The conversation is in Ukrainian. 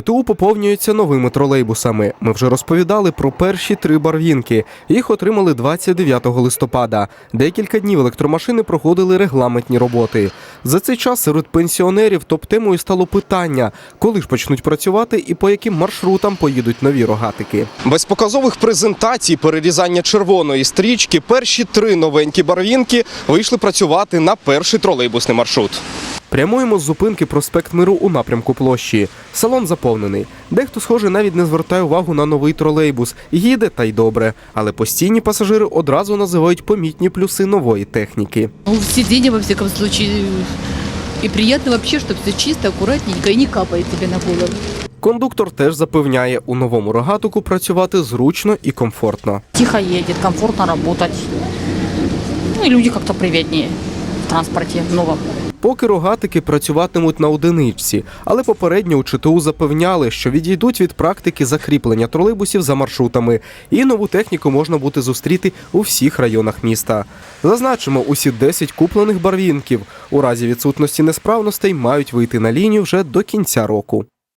ЧТУ поповнюється новими тролейбусами. Ми вже розповідали про перші три барвінки. Їх отримали 29 листопада. Декілька днів електромашини проходили регламентні роботи. За цей час серед пенсіонерів топ-темою стало питання, коли ж почнуть працювати і по яким маршрутам поїдуть нові рогатики. Без показових презентацій, перерізання червоної стрічки, перші три новенькі барвінки вийшли працювати на перший тролейбусний маршрут. Прямуємо з зупинки проспект Миру у напрямку площі. Салон заповнений. Дехто, схоже, навіть не звертає увагу на новий тролейбус. Їде та й добре. Але постійні пасажири одразу називають помітні плюси нової техніки. Ну, сиденье, во всяком случае, и приятно вообще, что все чисто, аккуратненько и не капает тебе на голову. Кондуктор теж запевняє, у новому рогатику працювати зручно і комфортно. Тихо едет, комфортно работать. Ну и люди как-то приветнее в транспорте новом. Поки рогатики працюватимуть на одиничці, але попередньо у ЧТУ запевняли, що відійдуть від практики закріплення тролейбусів за маршрутами, і нову техніку можна буде зустріти у всіх районах міста. Зазначимо, усі 10 куплених барвінків у разі відсутності несправностей мають вийти на лінію вже до кінця року.